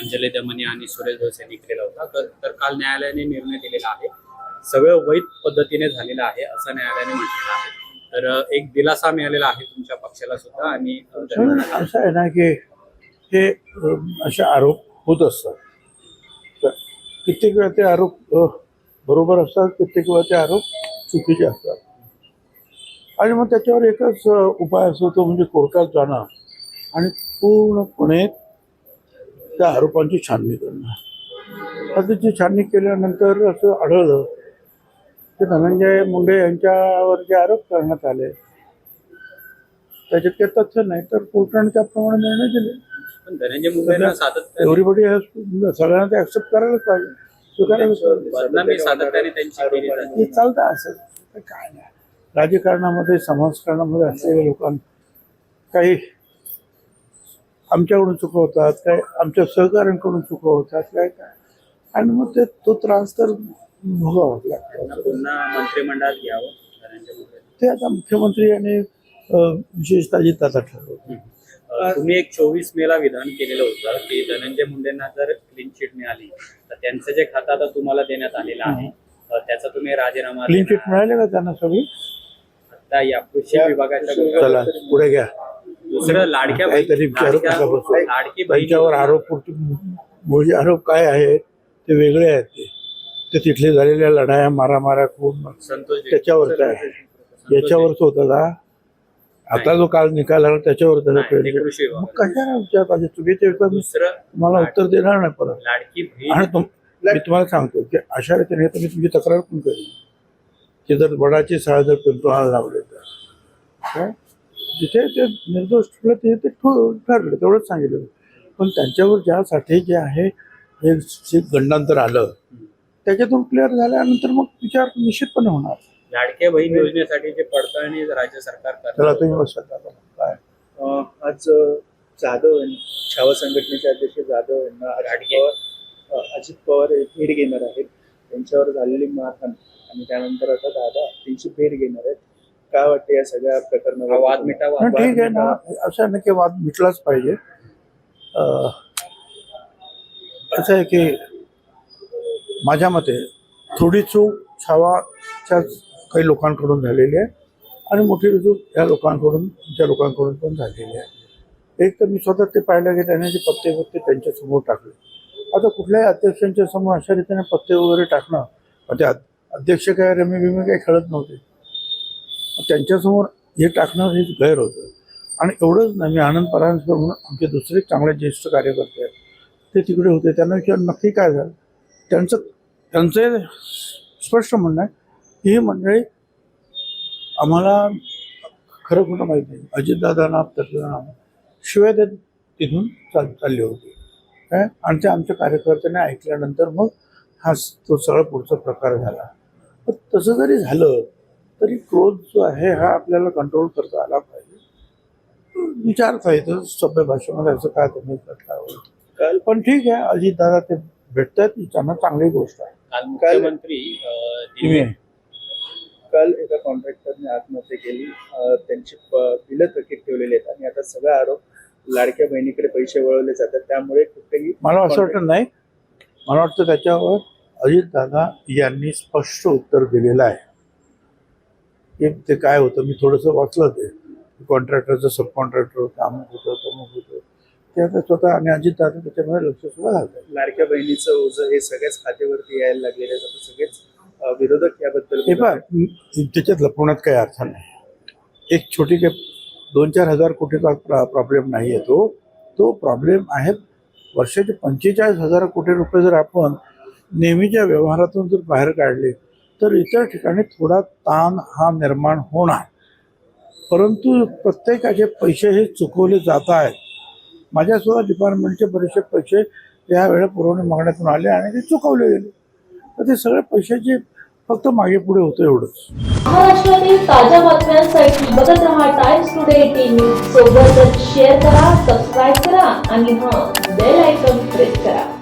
अंजली दमनी आणि सुरेश धस यांनी केला होता तर तर काल न्यायालयाने निर्णय दिलेला आहे. सगळं वैध पद्धतीने झालेलं आहे असं न्यायालयाने म्हटलेलं आहे. तर एक दिलासा मिळालेला आहे तुमच्या पक्षाला सुद्धा आणि असं आहे ना की हे असे आरोप होत असतात. तर कित्येक वेळा ते आरोप बरोबर असतात कित्येक वेळा ते आरोप चुकीचे असतात. आणि मग त्याच्यावर एकच उपाय असतो तो म्हणजे कोर्टात जाणं. आणि पूर्णपणे त्या आरोपांची छाननी करणं आता त्याची छाननी केल्यानंतर असं आढळलं की धनंजय मुंडे यांच्यावर जे आरोप करण्यात आले त्याच्यात काही तथ्य नाही तर कोर्टाने त्याप्रमाणे निर्णय दिले. धनंजय एव्हरीबडी सगळ्यांना ते ऍक्सेप्ट करायलाच पाहिजे. स्वीकारायलाच चालतं असं. काय नाही. राजकारणामध्ये समाजकारणामध्ये असलेल्या लोकांना काही आमच्याकडून चुकवतात काय आमच्या सहकाऱ्यांकडून चुकवतात काय काय. आणि मग ते तो त्रास तर भोगावाच लागतो पुन्हा मंत्रिमंडळात घ्यावं धनंजय मुंडे ते आता मुख्यमंत्री आणि विशेषतः अजितदादा ठरवतात. अ, तुम्ही एक चोवीस मेला विधान केलेलं होतं की धनंजय मुंडेंना जर क्लीन चिट मिळाली तर त्यांचं जे खातं आता तुम्हाला देण्यात आलेलं आहे त्याचा तुम्ही राजीनामा क्लीन चिट. मिळाले का त्यांना सगळी? आता या कृषी विभागाच्या चला पुढे घ्या. दुसरं लाडक्या काहीतरी विचारू लाडक्या- नका बसू. लाडकी बहीण त्यांच्यावर आरोप मूळ आरोप काय आहे ते वेगळे आहेत ते. ते तिथले झालेल्या लढाया मारामारा खून संतोष जे- त्याच्यावरच आहे? याच्यावरच होतं का आता जो काल निकाल आला त्याच्यावर त्याचा नाही, ते प्रेम कृषी मग विभाग. कशाला विचार पाहिजे? चुकीचे विचार मी दुसरं तुम्हाला उत्तर देणार नाही परत. लाडकी बहीण आणि तुम मी तुम्हाला सांगतो की अशा रीतीने तुम्ही तुमची तक्रार पण करेल? की जर वडाची साळ जर पिंपळाला लावले तर. काय जिथे ते निर्दोष ठरलं ते ते ठो- ठरलं तेवढंच सांगितलं. पण त्यांच्यावर ज्यासाठी जे आहे हे जे गंडांतर आलं त्याच्यातून क्लिअर झाल्यानंतर मग विचार निश्चितपणे होणार. लाडक्या बहीण योजनेसाठी जे पडताळणी राज्य सरकार तुम्ही आज जाधव यांनी छावा संघटनेचे अध्यक्ष जाधव यांना अजित पवार अं, अजित पवार हे भेट घेणार आहेत. त्यांच्यावर झालेली मारहाण आणि त्यानंतर आता दादा त्यांची भेट घेणार आहेत. काय वाटतं या सगळ्या प्रकरणावर? वाद मिटावा ठीक आहे. ना असं आहे ना की वाद मिटलाच पाहिजे. अं, असं आहे की माझ्या मते थोडी चूक छावाच्या काही लोकांकडून झालेली आहे आणि मोठी चूक या लोकांकडून त्या लोकांकडून पण झालेली आहे. एक तर मी स्वतः ते पाहिलं की त्याने जे पत्ते पत्ते त्यांच्यासमोर टाकले. आता कुठल्याही अध्यक्षांच्या समोर अशा रीतीने पत्ते वगैरे टाकणं ते अध- अध्यक्ष काय रमी बिमी काही खेळत नव्हते. त्यांच्यासमोर हे टाकणं हे गैर होतं. आणि एवढंच नाही मी आनंद परांजकर म्हणून आमचे दुसरे चांगले ज्येष्ठ कार्यकर्ते आहेत. ते तिकडे होते. त्यांना विचार नक्की काय झालं? त्यांचं त्यांचं स्पष्ट म्हणणं आहे की ही मंडळी आम्हाला खरं खोटं माहिती नाही. अजितदादांना त्यातलं शिवाय देत तिथून चाल चालले होते. काय? आणि ते आमच्या कार्यकर्त्यांनी ऐकल्यानंतर मग हा तो सगळा पुढचा प्रकार झाला. तसं जरी झालं तरी क्रोध जो आहे हा आपल्याला कंट्रोल करता आला पाहिजे. विचारता येतं सभ्य भाषेमध्ये असं काय तुम्ही करता काल पण ठीक आहे अजितदादा ते भेटतात त्यांना चांगली गोष्ट आहे. काल मुख्यमंत्री अ, तुम्ही? दिल्ली- काल एका कॉन्ट्रॅक्टरने आत्महत्या केली अं, त्यांची प- बिलं थकीत ठेवलेली आहेत आणि आता सगळे आरोप लाडक्या बहिणीकडे पैसे वळवले जातात. त्यामुळे कुठेही मला असं वाटत नाही. मला वाटतं त्याच्यावर अजितदादा यांनी स्पष्ट उत्तर दिलेलं आहे. की ते काय होतं मी थोडंसं वाचलं ते. कॉन्ट्रॅक्टरचं सब कॉन्ट्रॅक्टर होतं अमुक होतं तमुक होतं. ते आता स्वतः आणि अजितदादा त्याच्यामध्ये लक्ष सुद्धा घालतात. लाडक्या बहिणीचं ओझं हे सगळ्याच खात्यावरती यायला लागलेलं आहे. आता सगळेच विरोधक याबद्दल हे पहा त्याच्यात लपवण्यात काही अर्थ नाही. एक छोटी काही दोन चार हजार कोटीचा प्रॉब्लेम नाही आहे तो. तो प्रॉब्लेम आहे वर्षाचे पंचेचाळीस हजार कोटी रुपये जर आपण नेहमीच्या व्यवहारातून जर बाहेर काढले तर इतर ठिकाणी थोडा ताण हा निर्माण होणार. परंतु प्रत्येकाचे पैसे हे चुकवले जात आहेत. माझ्यासुद्धा डिपार्टमेंटचे बरेचसे पैसे या वेळेला पुरवणी मागण्यातून आले आणि ते चुकवले गेले. तर ते सगळे पैशाचे फक्त मागे पुढे होतं एवढंच. महाराष्ट्रातील ताज्या बातम्यांसाठी बघत रहा टाइम्स टुडे टीव्ही सोबतच शेअर करा सबस्क्राईब करा आणि हां बेल आयकॉन प्रेस करा.